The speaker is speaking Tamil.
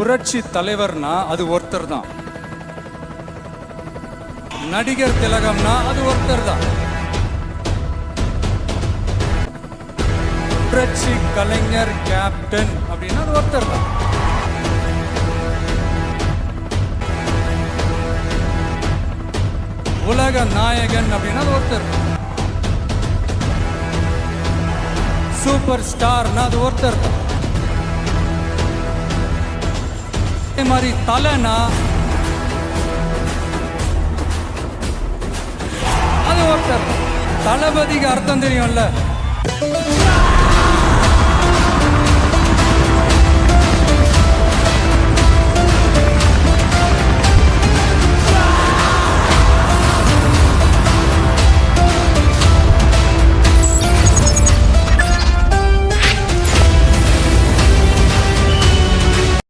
புரட்சி தலைவர்னா அது ஒருத்தர் தான் நடிகர் திலகம்னா அது ஒருத்தர் தான் புரட்சி கலைஞர் கேப்டன் அப்படின்னா அது ஒருத்தர் தான் உலக நாயகன் அப்படின்னா அது ஒருத்தர் சூப்பர் ஸ்டார்னா அது ஒருத்தர் தான் அதே மாதிரி தலைனா? அது ஒருத்தர். தளபதிக்கு அர்த்தம் தெரியும்ல.